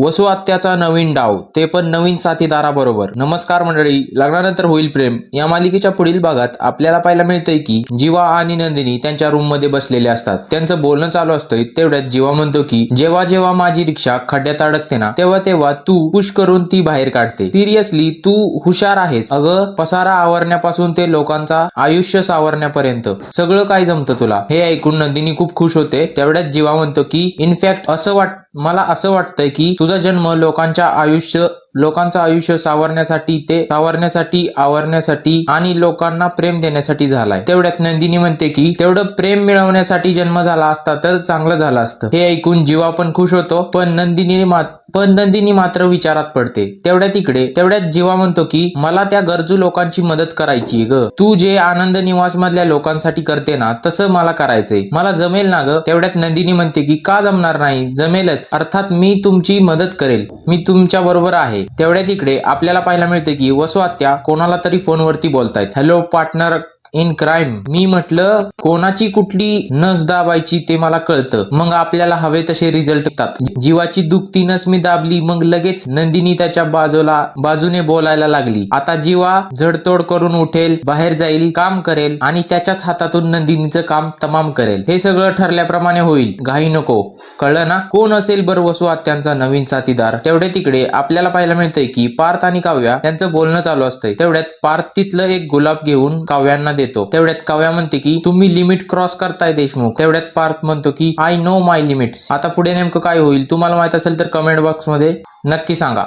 वसुआत्याचा नवीन डाव ते पण नवीन साथीदाराबरोबर. नमस्कार मंडळी लग्नानंतर होईल प्रेम. या मालिकेच्या पुढील भागात आपल्याला पाहायला मिळतंय की जीवा आणि नंदिनी त्यांच्या रूममध्ये बसलेले असतात. त्यांचं बोलणं चालू असतंय तेवढ्यात जीवा म्हणतो की जेव्हा जेव्हा माझी रिक्षा खड्ड्यात अडकते ना तेव्हा तेव्हा तू पुश करून ती बाहेर काढते. सिरियसली तू हुशार आहेस. अगं पसारा आवरण्यापासून ते लोकांचा आयुष्य सावरण्यापर्यंत सगळं काय जमतं तुला? हे ऐकून नंदिनी खूप खुश होते. तेवढ्यात जीवा म्हणतो की इनफॅक्ट असं वाटतं मला असं वाटतंय की तुझा जन्म लोकांच्या आयुष्य लोकांचं आयुष्य सावरण्यासाठी ते सावरण्यासाठी आवरण्यासाठी आणि लोकांना प्रेम देण्यासाठी झालाय. तेवढ्यात नंदिनी म्हणते की तेवढं प्रेम मिळवण्यासाठी जन्म झाला असता तर चांगलं झालं असतं. हे ऐकून जीवा पण खुश होतो पण नंदिनी मात पण नंदिनी मात्र विचारात पडते. तेवढ्या तिकडे तेवढ्यात जीवा म्हणतो की मला त्या गरजू लोकांची मदत करायची ग. तू जे आनंद निवास मधल्या लोकांसाठी करते ना तसं मला करायचंय. मला जमेल ना ग? तेवढ्यात नंदिनी म्हणते की का जमणार नाही? जमेलच. अर्थात मी तुमची मदत करेल. मी तुमच्या बरोबर आहे. तेवढ्या तिकडे आपल्याला पाहायला मिळते की वसुआत्या कोणाला तरी फोनवरती बोलतायत. हॅलो पार्टनर इन क्राईम मी म्हटलं कोणाची कुठली नस दाबायची ते मला कळतं. मग आपल्याला हवे तसे रिझल्ट येतात. जीवाची दुखती नस मी दाबली मग लगेच नंदिनी त्याच्या बाजूला बाजूने बोलायला लागली. आता जीवा जडतोड करून उठेल बाहेर जाईल काम करेल आणि त्याच्याच हातातून नंदिनीचं काम तमाम करेल. हे सगळं ठरल्याप्रमाणे होईल. घाई नको. कळलं ना? कोण असेल बरं वसू आत्यांचा नवीन साथीदार? तेवढे तिकडे आपल्याला पाहायला मिळतंय की पार्थ आणि काव्या यांचं बोलणं चालू असतंय. तेवढ्यात पार्थ तिथलं एक गुलाब घेऊन काव्यांना देतो. तेवढ्यात काव्या म्हणते की तुम्ही लिमिट क्रॉस करताय देशमुख. तेवढ्यात पार्थ म्हणतो की आय नो माय लिमिट्स आता पुढे नेमकं काय होईल? तुम्हाला माहीत असेल तर कमेंट बॉक्समध्ये नक्की सांगा.